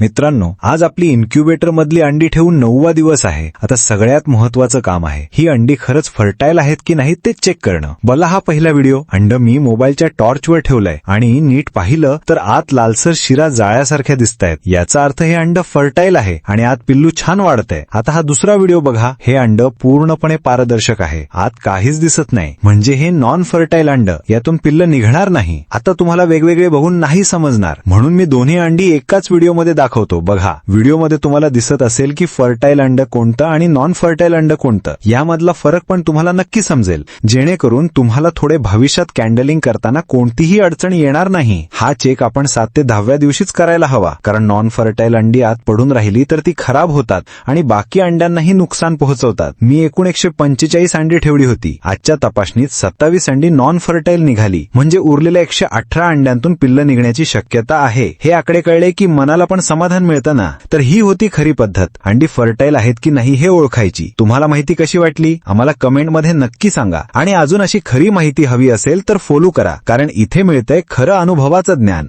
मित्रांनो आज आपली इन्क्युबेटर मधली अंडी ठेवून नववा दिवस आहे. आता सगळ्यात महत्वाचं काम आहे. ही अंडी खरंच फर्टाईल आहेत की नाही ते चेक करणं. बला हा पहिला व्हिडिओ अंड मी मोबाईलच्या टॉर्चवर ठेवलाय. आणि नीट पाहिलं तर आत लालसर शिरा जाळ्यासारख्या दिसतायत. याचा अर्थ हे अंड फर्टाईल आहे आणि आत पिल्लू छान वाढतंय. आता हा दुसरा व्हिडिओ बघा. हे अंड पूर्णपणे पारदर्शक आहे. आत काहीच दिसत नाही. म्हणजे हे नॉन फर्टाईल अंड. यातून पिल्ल निघणार नाही. आता तुम्हाला वेगवेगळे बघून नाही समजणार. म्हणून मी दोन्ही अंडी एकाच व्हिडिओमध्ये दाखवतो. बघा व्हिडिओमध्ये तुम्हाला दिसत असेल की फर्टाईल अंड कोणतं आणि नॉन फर्टाईल अंड कोणतं. यामधला फरक पण तुम्हाला नक्की समजेल. जेणेकरून तुम्हाला थोडे भविष्यात कॅन्डलिंग करताना कोणतीही अडचण येणार नाही. हा चेक आपण सात ते दहाव्या दिवशीच करायला हवा. कारण नॉन फर्टाईल अंडी आत पडून राहिली तर ती खराब होतात आणि बाकी अंड्यांनाही नुकसान पोहोचवतात. मी एकूण एकशे पंचेचाळीस अंडी ठेवली होती. आजच्या तपासणीत सत्तावीस अंडी नॉन फर्टाईल निघाली. म्हणजे उरलेल्या एकशे अठरा अंड्यांतून पिल्ल निघण्याची शक्यता आहे. हे आकडे कळले की मनाला पण समाधान मिळतं ना तर ही होती खरी पद्धत. अंडी फर्टाईल आहेत की नाही हे ओळखायची. तुम्हाला माहिती कशी वाटली? आम्हाला कमेंटमध्ये नक्की सांगा. आणि अजून अशी खरी माहिती हवी असेल तर फॉलो करा कारण इथे मिळतंय खरं अनुभवाचं ज्ञान.